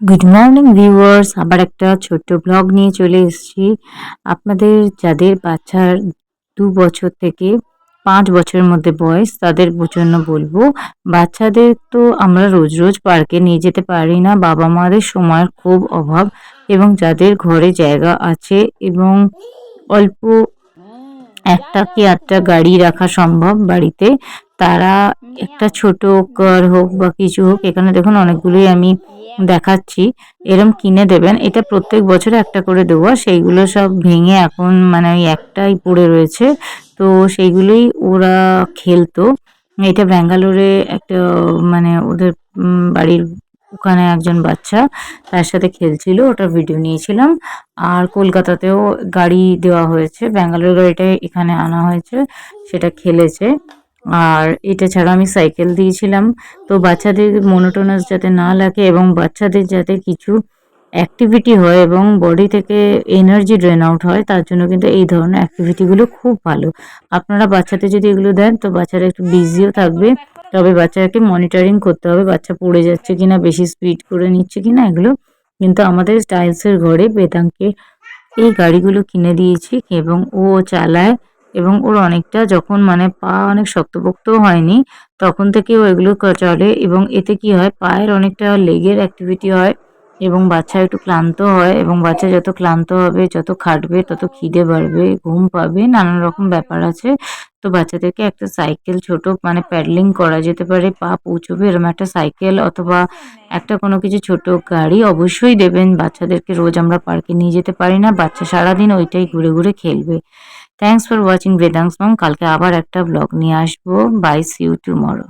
Good morning viewers আবার একটা ছোট্ট ব্লগ নিয়ে চলে এসেছি। আপনাদের, যাদের বাচ্চার দু বছর থেকে পাঁচ বছরের মধ্যে বয়স, তাদের জন্য বলব, বাচ্চাদের তো আমরা রোজ রোজ পার্কে নিয়ে যেতে পারি না। বাবা মাদের সময়ের খুব অভাব এবং যাদের ঘরে জায়গা আছে এবং অল্প একটা কি আটটা গাড়ি রাখা সম্ভব বাড়িতে, তারা একটা ছোট কার হোক বা কিছু হোক, এখানে দেখুন অনেকগুলোই আমি দেখাচ্ছি, এরম কিনে দেবেন। এটা প্রত্যেক বছরে একটা করে দেবো। সেইগুলো সব ভেঙে এখন মানে ওই একটাই পড়ে রয়েছে। তো সেইগুলোই ওরা খেলতো। এটা ব্যাঙ্গালোরে একটা মানে ওদের বাড়ির ওখানে একজন বাচ্চা, তার সাথে খেলছিল। ওটা ভিডিও নিয়েছিলাম। আর কলকাতাতেও গাড়ি দেওয়া হয়েছে। ব্যাঙ্গালোর গাড়িটা এখানে আনা হয়েছে। সেটা খেলেছে। আর এটা ছাড়া আমি সাইকেল দিয়েছিলাম। তো বাচ্চাদের মনোটোনাস যাতে না লাগে এবং বাচ্চাদের যাতে কিছু অ্যাক্টিভিটি হয় এবং বডি থেকে এনার্জি ড্রেন আউট হয়, তার জন্য কিন্তু এই ধরনের অ্যাক্টিভিটিগুলো খুব ভালো। আপনারা বাচ্চাদের যদি এগুলো দেন, তো বাচ্চারা একটু বিজিও থাকবে। তবে বাচ্চাকে মনিটরিং করতে হবে, বাচ্চা পড়ে যাচ্ছে কিনা, বেশি স্পিড করে নিচ্ছে কিনা, এগুলো কিন্তু আমাদের স্টাইলসের ঘরে বেদাঙ্কে এই গাড়িগুলো কিনে দিয়েছি এবং ও চালায় এবং ওর অনেকটা যখন মানে পা অনেক শক্তপোক্তও হয়নি, তখন থেকে ও এগুলো চলে এবং এতে কি হয়, পায়ের অনেকটা লেগের অ্যাক্টিভিটি হয় এবং বাচ্চা একটু ক্লান্ত হয় এবং বাচ্চা যত ক্লান্ত হবে, যত খাটবে, তত খিদে বাড়বে, ঘুম পাবে, নানান রকম ব্যাপার আছে। তো বাচ্চাদেরকে একটা সাইকেল ছোট মানে প্যাডলিং করা যেতে পারে, পা পৌঁছবে এরকম একটা সাইকেল অথবা একটা কোনো কিছু ছোট গাড়ি অবশ্যই দেবেন। বাচ্চাদেরকে রোজ আমরা পার্কে নিয়ে যেতে পারি না, বাচ্চা সারাদিন ওইটাই ঘুরে ঘুরে খেলবে। Thanks for watching Vedang's mom কালকে আবার একটা ব্লগ নিয়ে আসব. By C you tomorrow